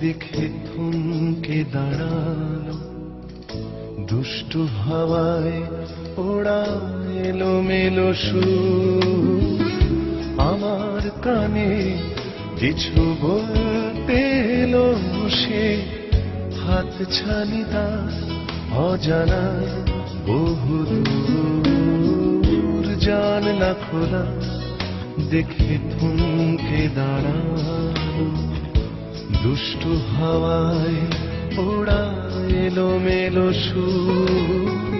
দেখে থমকে দাঁড়াল। দুষ্ট হাওয়ায় ওড়া এলো মেলো আমার কানে কিছু বলতে এলো সে, হাত ছানি তার অজানা বহু দূর। জানলা খোলা, দেখে থমকে দাঁড়াল। দুষ্টু হাওয়ায় ওড়া এলো মেলো সুর।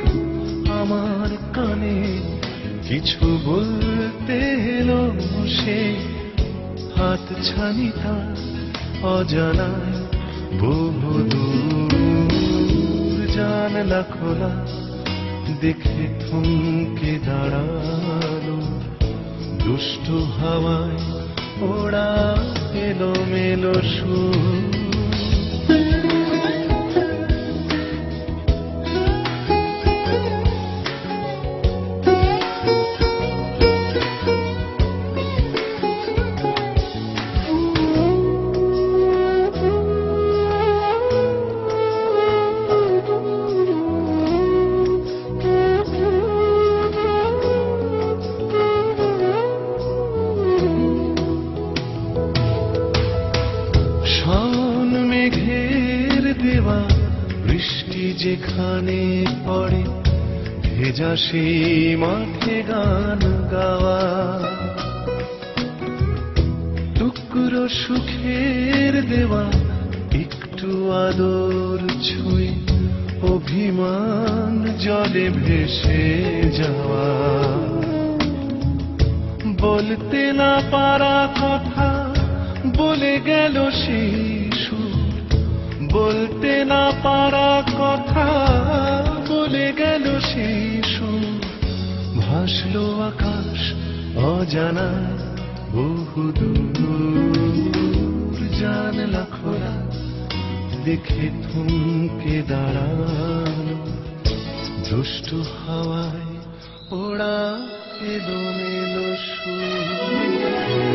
আমার কানে কিছু বলতে এলো সে হাত ছানি তার অজানায়। বহু দূর জানলা খোলা দেখে থমকে দাঁড়াল দুষ্টু হাওয়ায় ওড়া এলো মেলো সুর। শন মেঘের দেওয়া বৃষ্টি যেখানে পড়ে, ভেজা সেই মাঠে গান গাওয়া। টুকরো সুখের দেওয়া একটু আদর ছুঁয়ে অভিমান জলে ভেসে যাওয়া। বলতে না পারা কথা বলে গেল শিশু। বলতে না পারা কথা বলে গেল শিশু। ভাসলো আকাশ অজানা বহু দূর। জানলা খোলা দেখে থমকে দাঁড়াল। দুষ্ট হাওয়ায় ওড়া এলো মেলো সুর।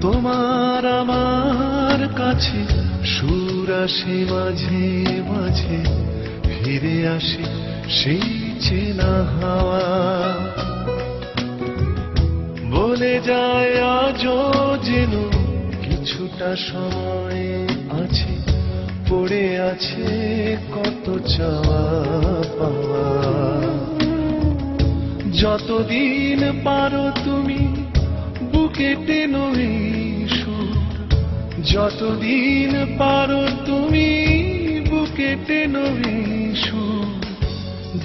তোমার আমার কাছে, সুর আসে মাঝে মাঝে, ফিরে আসে সেই চেনা হাওয়া। বলে যায় আজও যেন কিছুটা সময় আছে, পড়ে আছে কত চাওয়া পাওয়া। যতদিন পারো তুমি এই সুর। যতদিন পারো তুমি বুকে টেনো সুর।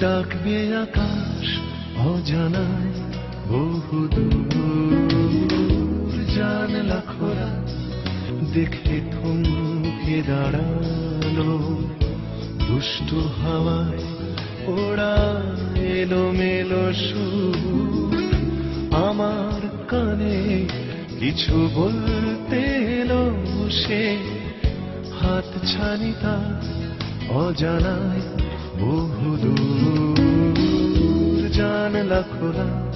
ডাকবে আকাশ অজানায় বহু দূর। জানলা খোলা, দেখে থমকে দাঁড়াল দুষ্টু হাওয়ায় ওড়া এলো মেলো সুর। আমার কানে কিছু বলতে এলো সে। হাত ছানি অজানায় বহু দূর। জানলা খোলা,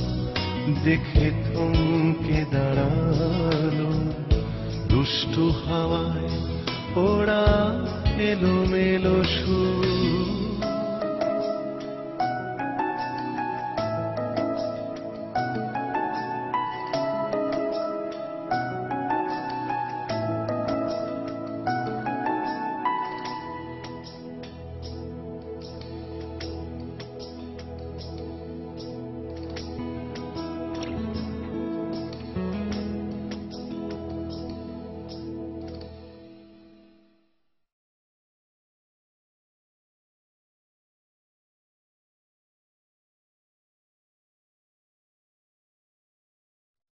দেখে থমকে দাঁড়াল। দুষ্টু হাওয়ায় ওড়া এলো মেলো সুর।